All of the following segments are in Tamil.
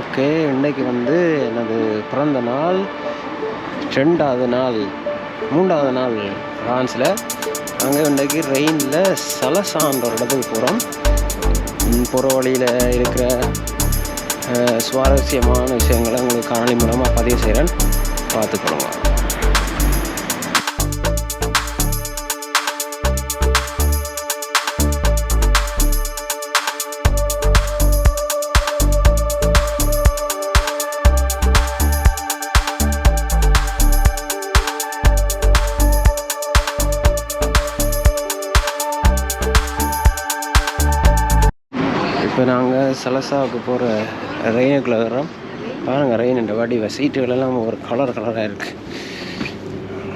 ஓகே இன்னைக்கு வந்து எனது பிறந்த நாள் ரெண்டாவது நாள் மூன்றாவது நாள் ஃப்ரான்ஸில் அங்கே இன்றைக்கு ரெயினில் சலசான்ற ஒரு இடத்துக்கு போகிறோம் போகிற வழியில் இருக்கிற சுவாரஸ்யமான விஷயங்களை உங்களுக்கு காணொலி மூலமாக பதிவு செய்கிறேன் பார்த்துக்கொள்ளுங்க. சலசாவுக்கு போகிற ரெயினுக்குள்ளே வரோம் பாருங்கள் ரெயின் இந்த வடிவ சீட்டுகள் எல்லாம் ஒரு கலர் கலராக இருக்குது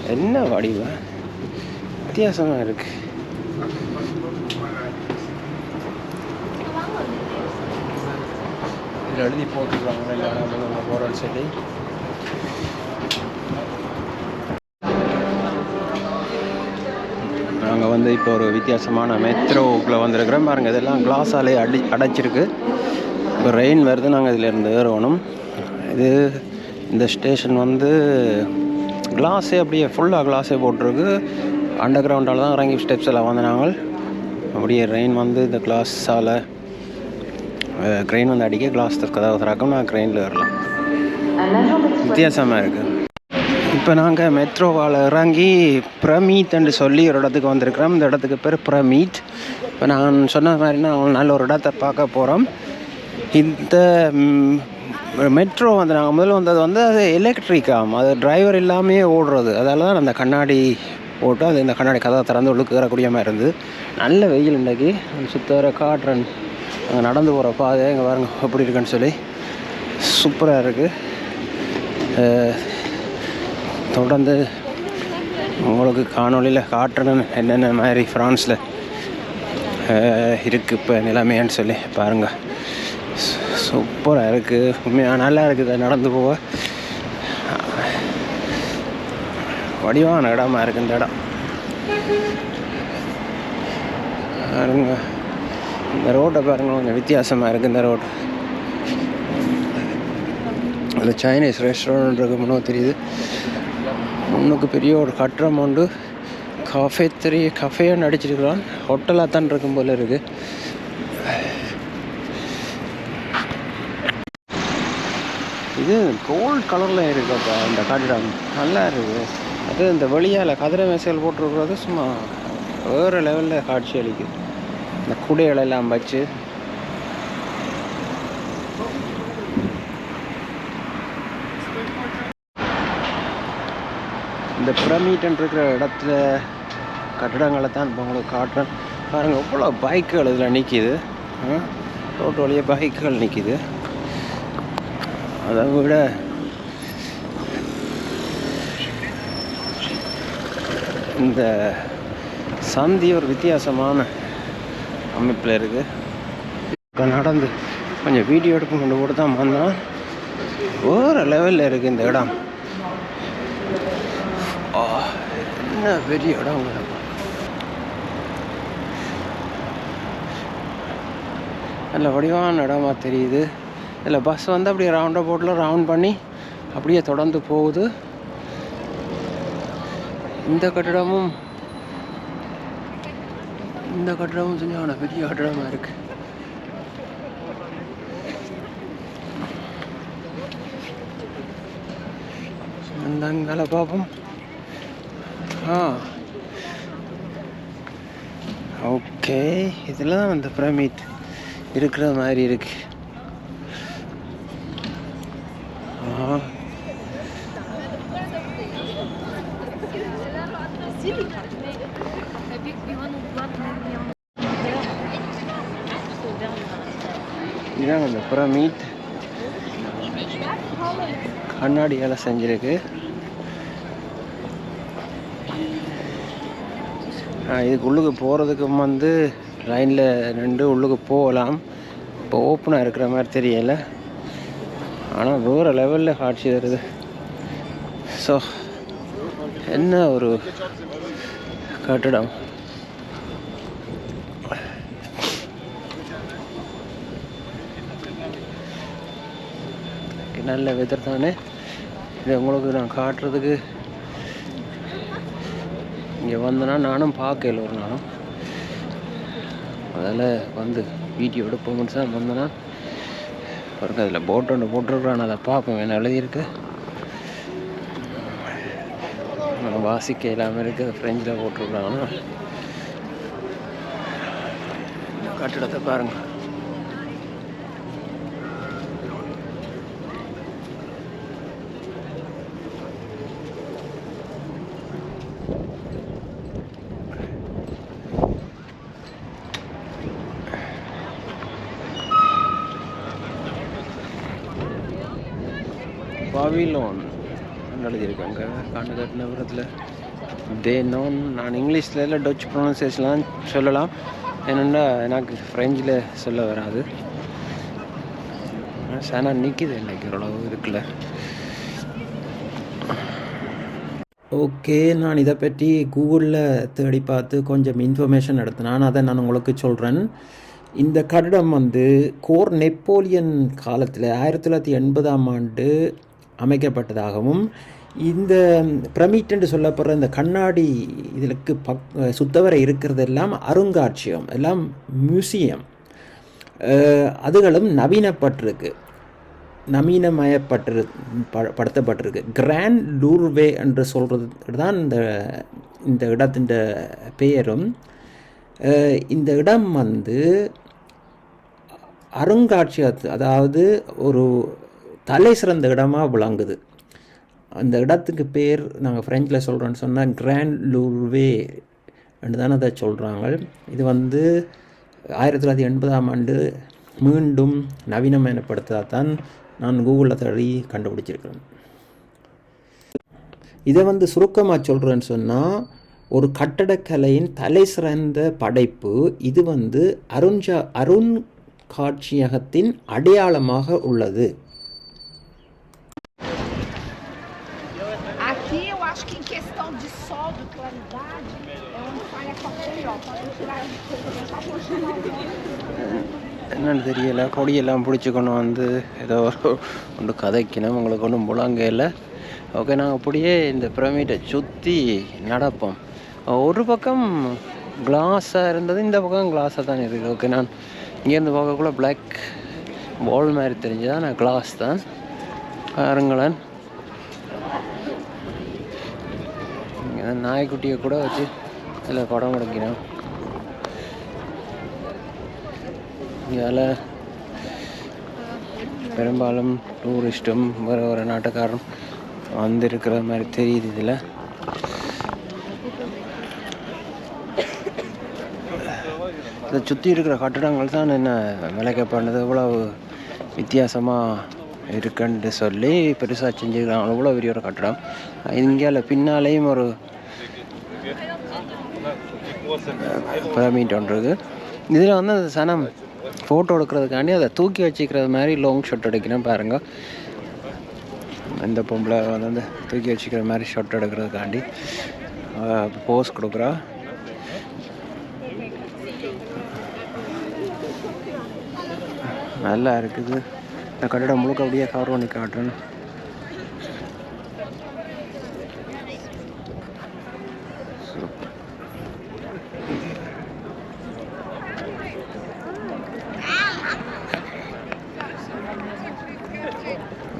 என்ன வடிவ வித்தியாசமாக இருக்குது இதில் எழுதி போட்டுருக்காங்க எல்லா போகிறோன்னு சொல்லி வந்து இப்போ ஒரு வித்தியாசமான மெட்ரோக்குள்ளே வந்திருக்கிறோம். பாருங்கள் இதெல்லாம் கிளாஸாலே அடி அடைச்சிருக்கு. இப்போ ரெயின் வருது நாங்கள் இதில் இருந்து ஏறணும். இது இந்த ஸ்டேஷன் வந்து கிளாஸே அப்படியே ஃபுல்லாக கிளாஸே போட்டிருக்கு. அண்டர் கிரவுண்டால் தான் இறங்கி ஸ்டெப்ஸ் எல்லாம் வந்து நாங்கள் அப்படியே ரெயின் வந்து இந்த கிளாஸால் க்ரெயின் வந்து அடிக்க கிளாஸ் கதவு திறக்கும் நான் க்ரெயினில் ஏறலாம். வித்தியாசமாக இருக்குது இப்போ நாங்கள் மெட்ரோவால் இறங்கி பிரமீத்ன்னு சொல்லி ஒரு இடத்துக்கு வந்திருக்கிறோம். இந்த இடத்துக்கு பேர் பிரமீத். இப்போ நான் சொன்ன மாதிரி நான் நல்ல ஒரு இடத்த பார்க்க போகிறோம் இந்த மெட்ரோ வந்து நாங்கள் முதல்ல வந்தது வந்து அது எலக்ட்ரிக்காம் அது டிரைவர் இல்லாமையே ஓடுறது. அதால் தான் அந்த கண்ணாடி போட்டு அது இந்த கண்ணாடி கதவை திறந்து உள்ளுக்கு மாதிரி இருந்தது. நல்ல வெயில் இன்றைக்கி சுத்த வர காட்டுறன் அங்கே நடந்து போகிற பாதை இங்கே பாருங்க எப்படி இருக்குன்னு சொல்லி. சூப்பராக இருக்குது தொடர்ந்து உங்களுக்கு காணொளியில் காட்டணும் என்னென்ன மாதிரி ஃப்ரான்ஸில் இருக்குது இப்போ நிலைமையான்னு சொல்லி பாருங்கள் சூப்பராக இருக்குது உண்மையாக நல்லா இருக்குது. நடந்து போக. வடிவான இடமா இருக்குது இந்த இடம். பாருங்க. இந்த ரோட்டை பாருங்க. கொஞ்சம் வித்தியாசமாக இருக்குது இந்த ரோடு அதில் சைனீஸ் ரெஸ்டாரண்ட் இருக்கு முன்னோ தெரியுது. முன்னுக்கு பெரிய ஒரு கட்டடம் உண்டு கஃபே தெரிய கஃபேன்னு நடிச்சிருக்கிறான் ஹோட்டலாக தான் இருக்கும் போல் இருக்குது இது கோல்ட் கலரில் இருக்குப்பா இந்த கட்டிடம். நல்லா இருக்குது அது இந்த வெளியால் கதிரை மேசைகள் போட்டிருக்கிறது சும்மா வேறு லெவலில் காட்சி அளிக்குது. இந்த குடைகளெல்லாம் வச்சு இந்த பிரமிட்டன் இருக்கிற இடத்துல கட்டடங்களை தான் இப்போ உங்களுக்கு காட்டுறேன். பாருங்கள் எவ்வளோ பைக்குகள் இதில் நிற்கிது ரோட்டு வழியாக பைக்குகள் நிற்கிது அதை விட இந்த சந்தி ஒரு வித்தியாசமான அமைப்பில் இருக்குது இப்போ நடந்து கொஞ்சம் வீடியோ எடுப்பு கொண்டு கூட தான் வந்தோம் ஒரு லெவலில் இருக்குது இந்த இடம். என்ன பெரிய இடம் நல்ல வடிவான இடமா தெரியுது. இதில் பஸ் வந்து அப்படியே ரவுண்ட் போட்டில் ரவுண்ட் பண்ணி அப்படியே தொடர்ந்து போகுது. இந்த கட்டிடமும் இந்த கட்டிடமும் செஞ்சான பெரிய கட்டிடமாக இருக்கு. அந்த அங்கால பார்ப்போம் ஓகே இதில் தான் அந்த பிரமிட் இருக்கிற மாதிரி இருக்கு. இதுதான் அந்த பிரமிட் கண்ணாடியால் செஞ்சிருக்கு. இதுக்கு உள்ளுக்கு போகிறதுக்கு வந்து லைனில் நின்று உள்ளுக்கு போகலாம். இப்போ ஓப்பனாக இருக்கிற மாதிரி தெரியலை. ஆனால் வேறு லெவலில் காட்சி தருது ஸோ என்ன ஒரு கட்டடம்? நல்ல வெதர் தானே. இது உங்களுக்கு நான் காட்டுறதுக்கு இங்கே வந்தேன்னா நானும் பார்க்கல ஒரு நாளும். அதில் வந்து வீடியோ எடுப்போம்னு சார் வந்தேன்னா பாருங்க அதில் போட் ஒன்று போட்டிருக்கிறான். அதை பார்ப்போம் என்ன எழுதியிருக்கு. வாசிக்க இல்லாமல் இருக்குது ஃப்ரெஞ்சில் போட்டிருக்கிறாங்கன்னா கட்டிடத்தை பாருங்கள் பாவிலோன் எழுதியிருக்காங்க காண்டு கட்டின விதத்தில் தே நோன் நான் இங்கிலீஷில் இல்லை டச் ப்ரொனன்சியேஷன்லாம் சொல்லலாம் என்னென்னா எனக்கு ஃப்ரெஞ்சில் சொல்ல வராது சேனா நிற்கிது இன்னைக்கு ஓரளவு இருக்குல்ல ஓகே நான் இதை பற்றி கூகுளில் தேடி பார்த்து கொஞ்சம் இன்ஃபர்மேஷன் எடுத்தினான் அதை நான் உங்களுக்கு சொல்கிறேன் இந்த கட்டிடம் வந்து கோர் நெப்போலியன் காலத்தில் ஆயிரத்தி தொள்ளாயிரத்தி எண்பதாம் ஆண்டு அமைக்கப்பட்டதாகவும் இந்த பிரமிட் என்று சொல்லப்படுற இந்த கண்ணாடி இதற்கு பக் சுத்தவரை இருக்கிறதெல்லாம் அருங்காட்சியகம் எல்லாம் மியூசியம். அதுகளும் நவீனப்பட்டிருக்கு நவீனமயப்பட்டு ப- படுத்தப்பட்டிருக்கு. கிராண்ட் லூர்வே என்று சொல்கிறது தான் இந்த இந்த இடத்தின் பெயரும். இந்த இடம் வந்து அருங்காட்சியகத்து அதாவது ஒரு தலை சிறந்த இடமாக விளங்குது. அந்த இடத்துக்கு பேர் நாங்கள் ஃப்ரெஞ்சில் சொல்கிறோன்னு சொன்னால் கிராண்ட் லூர்வே என்று தானே அதை சொல்கிறாங்க இது வந்து ஆயிரத்தி தொள்ளாயிரத்தி எண்பதாம் ஆண்டு மீண்டும் நவீனமயப்படுத்ததாக தான் நான் கூகுளில் தேடி கண்டுபிடிச்சிருக்கிறேன். இதை வந்து சுருக்கமாக சொல்கிறேன்னு சொன்னால் ஒரு கட்டடக்கலையின் தலை சிறந்த படைப்பு இது வந்து அருஞ்சா காட்சியகத்தின் அடையாளமாக உள்ளது. என்னன்னு தெரியல கொடியெல்லாம் பிடிச்சி கொண்டு வந்து ஏதோ ஒரு ஒன்று கதைக்கணும் உங்களுக்கு ஒன்றும் முழங்கையில். ஓகே நாங்கள் அப்படியே இந்த பிரமிட்டை சுற்றி நடப்போம். ஒரு பக்கம் கிளாஸாக இருந்தது இந்த பக்கம் கிளாஸாக தான் இருக்குது. ஓகே நான் இங்கேருந்து பார்க்கக்குள்ள பிளாக் வால் மாதிரி தெரிஞ்சதா? நான் கிளாஸ் தான். பாருங்களேன். இங்கே நாய்க்குட்டியை கூட வச்சு இதில் படம் எடுக்கிறோம் இதால் பெரும்பாலும் டூரிஸ்ட்டும் வேறு ஒரு நாட்டுக்காரரும் வந்திருக்கிற மாதிரி தெரியுது இதில். இதை சுற்றி இருக்கிற கட்டடங்கள் தான் என்ன விளைக்கப்பட்டது இவ்வளோ வித்தியாசமாக இருக்குன்னு சொல்லி பெருசாக செஞ்சுருக்காங்க அவ்வளோ பெரிய ஒரு கட்டடம். இந்தியாவில் பின்னாலேயும் ஒரு பிரமிட் ஒன்று இருக்குது இதில் வந்து அந்த சனம் ஃபோட்டோ எடுக்கிறதுக்காண்டி அதை தூக்கி வச்சுக்கிறது மாதிரி லாங் ஷாட் எடுக்கிறேன் பாருங்க. இந்த பொம்பளை வந்து அந்த தூக்கி வச்சுக்கிற மாதிரி ஷாட் எடுக்கிறதுக்காண்டி போஸ் கொடுக்குறா. நல்லா இருக்குது. இந்த கட்டிடம் முழுக்க அப்படியே கவர் பண்ணி காட்டுறேன்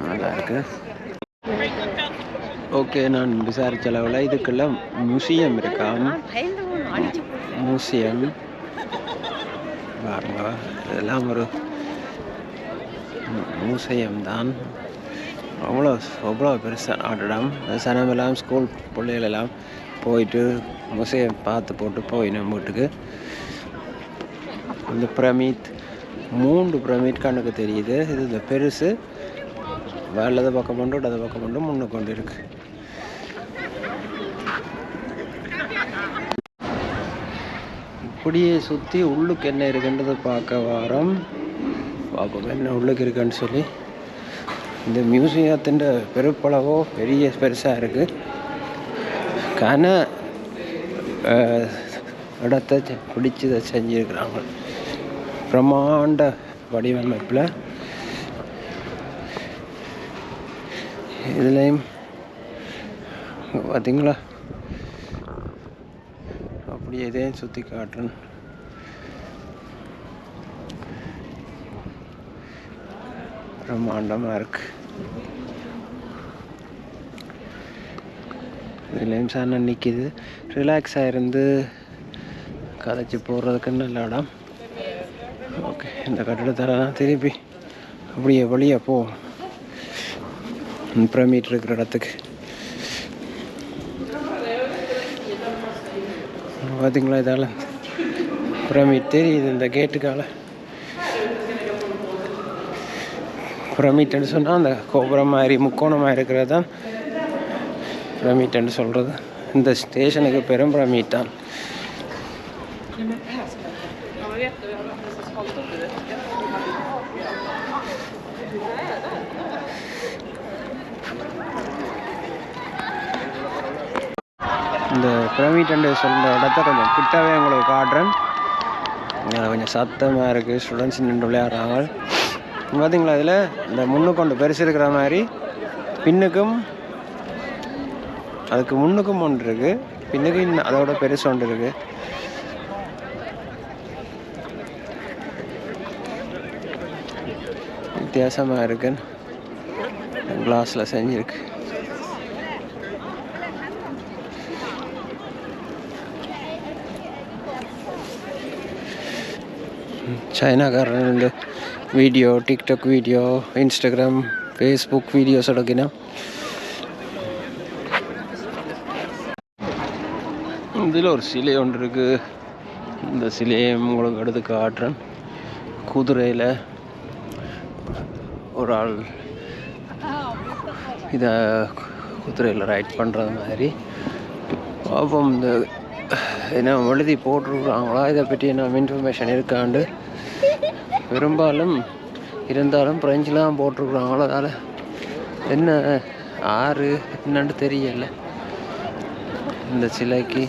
நல்லா இருக்கு ஓகே விசாரித்த அளவில் இதுக்கெல்லாம் மியூசியம் இருக்கா? மியூசியம் பாருங்க இதெல்லாம் ஒரு மியூசியம் தான் அவ்வளோ அவ்வளோ பெருசாக ஆட்டிடம் சனமெல்லாம் ஸ்கூல் பிள்ளைகளெல்லாம் போயிட்டு மியூசியம் பார்த்து போட்டு போயினோம் வீட்டுக்கு. இந்த பிரமித் மூன்று பிரமிட் கண்ணுக்கு தெரியுது. இது இந்த பெருசு வலது பக்கம் கொண்டு இடது பக்கம் கொண்டு முன்னுக்கு கொண்டு இருக்குது இப்படியே சுற்றி உள்ளுக்கு என்ன இருக்குன்றது பார்க்க வாரம். பார்ப்போம் என்ன உள்ளுக்கு இருக்குன்னு சொல்லி. இந்த மியூசியத்தின் பெருப்பளவோ பெரிய பெருசாக இருக்குது கன இடத்தை பிடிச்சதை இதை செஞ்சுருக்குறாங்க. பிரம்மாண்ட வடிவமைப்பில். இதுலேயும் பார்த்தீங்களா அப்படியே இதையும் சுற்றி காட்டுறேன் பிரம்மாண்டமாக இருக்கு இதுலேயும் சார் நிற்கிது ரிலாக்ஸாக இருந்து கதைச்சி போடுறதுக்கு நல்ல இடம். ஓகே இந்த கட்டிடத்தெல்லாம் திருப்பி அப்படியே வழியாக போ. பிரமிட் இருக்கிற இடத்துக்கு. பார்த்தீங்களா இதால்? பிரமிட் தெரியுது இந்த கேட்டுக்கால. பிரமிட்னு சொன்னால் அந்த கோபுரம் மாதிரி முக்கோணமாக இருக்கிறது தான் பிரமிட்னு சொல்கிறது இந்த ஸ்டேஷனுக்கு பெரும் பிரமிட் தான் இந்த சொல்கிற இடத்த கொஞ்சம் கிட்டவே உங்களுக்கு காட்டுறேன். அதில் கொஞ்சம் சத்தமாக இருக்குது ஸ்டூடெண்ட்ஸ் நின்று விளையாடுறாங்க. பார்த்தீங்களா இதில்? இந்த முன்னுக்கு ஒன்று பெருசு இருக்கிற மாதிரி பின்னுக்கும் அதுக்கு முன்னுக்கும் ஒன்று இருக்குது பின்னுக்கு இன்னும் அதோட பெருசு ஒன்று இருக்குது வித்தியாசமாக இருக்குன்னு கிளாஸில் செஞ்சுருக்கு. ചൈനക്കാരൻ இந்த video TikTok video Instagram Facebook videos எடுக்கணும் இதில் ஒரு சிலை ஒன்று இருக்குது இந்த சிலையை உங்களுக்கு எடுத்து காட்டுறேன் குதிரையில் ஒரு ஆள் இதை குதிரையில் ரைட் பண்ணுறது மாதிரி பாப்போம் இந்த என்ன எழுதி போட்டிருக்காங்களா இதை பற்றி என்ன இன்ஃபர்மேஷன் இருக்காண்டு பெரும்பாலும் இருந்தாலும் பிரெஞ்சில் போட்டிருக்குறாங்களோ அதால் என்ன ஆறு என்னன்னு தெரியல. இந்த சிலைக்கு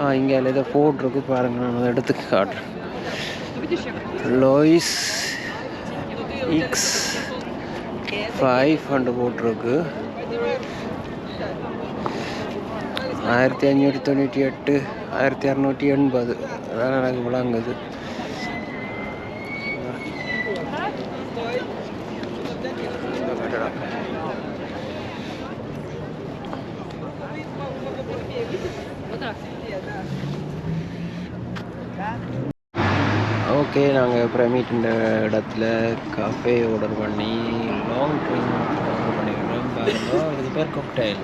ஆ இங்கே இதை போட்டிருக்கு பாருங்க நான் அதை எடுத்து காட்டுறேன் லோயிஸ் இக்ஸ் ஃபைவ் அண்டு போட்டிருக்கு. ஆயிரத்தி அஞ்சூற்றி தொண்ணூற்றி எட்டு ஆயிரத்தி அறநூற்றி எண்பது அதான் எனக்கு விளங்குது. ஓகே நாங்கள் பிரமிட் இந்த இடத்துல காஃபே ஆர்டர் பண்ணி லாங் ட்ரிங் ஆர்டர் பண்ணிக்கிறோம் பாருங்கள் இது பேர் cocktail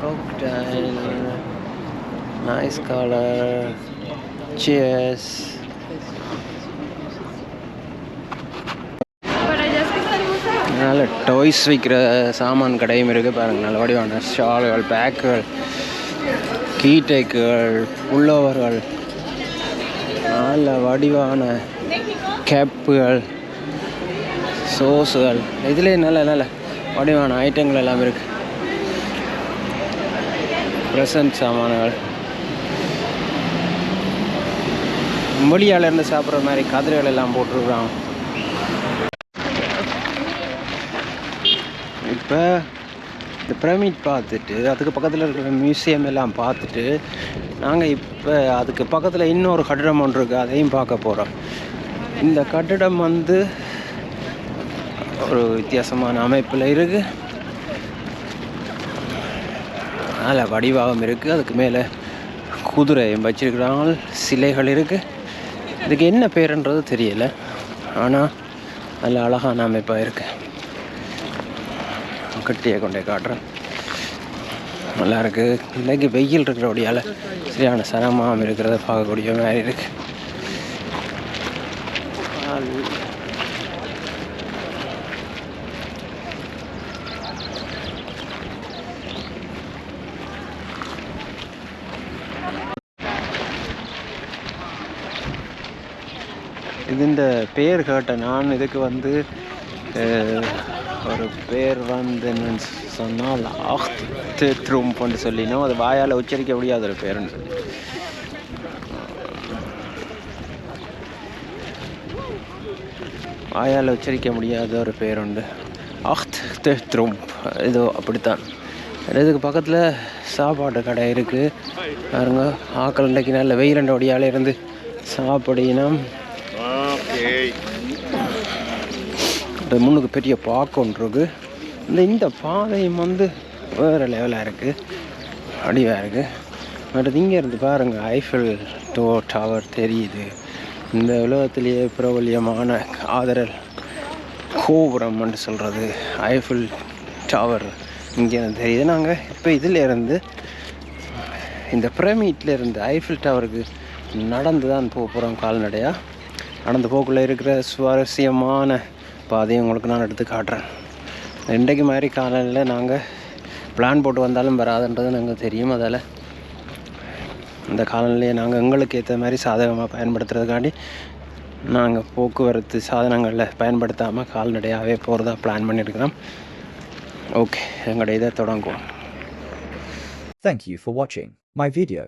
cocktail nice colour cheers நல்ல டாய்ஸ் விற்கிற சாமான் கடையும் இருக்குது பாருங்கள் நல்ல வடிவான ஷால்கள் பேக்குகள் கீடேக்குகள் புல்லோவர்கள் நல்ல வடிவான கேப்புகள் சோஸுகள் இதுலேயே நல்ல நல்ல வடிவான ஐட்டங்கள் எல்லாம் இருக்குது ப்ரெசன்ட் சாமான்கள். மொழியால் இருந்து சாப்பிட்ற மாதிரி கதிரைகள் எல்லாம் போட்டிருக்குறாங்க இப்போ இந்த பிரமிட் பார்த்துட்டு அதுக்கு பக்கத்தில் இருக்கிற மியூசியம் எல்லாம் பார்த்துட்டு நாங்கள் இப்போ அதுக்கு பக்கத்தில் இன்னொரு கட்டிடம் ஒன்று இருக்குது அதையும் பார்க்க போகிறோம் இந்த கட்டிடம் வந்து ஒரு வித்தியாசமான அமைப்பில் இருக்குது அதில் வடிவாகம் இருக்குது அதுக்கு மேலே குதிரையும் வச்சிருக்கிறாங்க சிலைகள் இருக்குது இதுக்கு என்ன பேருன்றது தெரியல. ஆனால் நல்ல அழகான அமைப்பாக இருக்குது கட்டியை கொண்டே காட்டுறேன். நல்லா இருக்கு. இன்னைக்கு வெயில் இருக்கிறபடியால் சரியான சனமாக இருக்கிறத பார்க்கக்கூடிய மாதிரி இருக்கு. இது இந்த பேர் கேட்டேன் நான் இதுக்கு வந்து ஒரு பேர் வந்து என்னன்னு சொன்னால் ஆஹ்த் ட்ரூம்ப்னு சொல்லினோம். அது வாயால் உச்சரிக்க முடியாத ஒரு பேருன்னு சொல்லி. வாயால் உச்சரிக்க முடியாத ஒரு பேர் உண்டு. அஹ்த் தெஹ்த்ரும் அப்படித்தான். இதுக்கு பக்கத்தில் சாப்பாட்டு கடை இருக்குது பாருங்க ஆக்கள் இன்றைக்கு நல்ல வெயிலண்ட ஒடியால் இருந்து சாப்பிடினோம். இந்த முன்னுக்கு பெரிய பார்க் ஒன்று இருக்கு. இந்த இந்த பாதையும் வந்து வேறு லெவலாக இருக்குது அடிவாக இருக்குது அடுத்து இங்கே இருந்து பாருங்கள் ஐஃபில் டோ டவர் தெரியுது. இந்த உலகத்திலேயே பிரபல்யமான ஆதரல் கோபுரம்னு சொல்கிறது ஐஃபில் டவர் இங்கே தெரியுது. நாங்கள் இப்போ இதில் இருந்து இந்த பிரமிட்ல இருந்து ஐஃபில் டவருக்கு நடந்து தான் போக போகிறோம் கால்நடையாக நடந்து போக்குள்ளே இருக்கிற சுவாரஸ்யமான பாதையை உங்களுக்கு நான் எடுத்து காட்டுறேன். இன்றைக்கு மாதிரி காலையில் நாங்கள் பிளான் போட்டு வந்தாலும் வராதுன்றது நாங்கள் தெரியும். அதால் இந்த காலநிலையை நாங்கள் எங்களுக்கு ஏற்ற மாதிரி சாதகமாக பயன்படுத்துறதுக்காண்டி நாங்கள் போக்குவரத்து சாதனங்களில் பயன்படுத்தாமல் கால்நடையாகவே போகிறதா பிளான் பண்ணியிருக்கிறோம் ஓகே எங்களுடைய இதை தொடங்குவோம். Thank you for watching my video.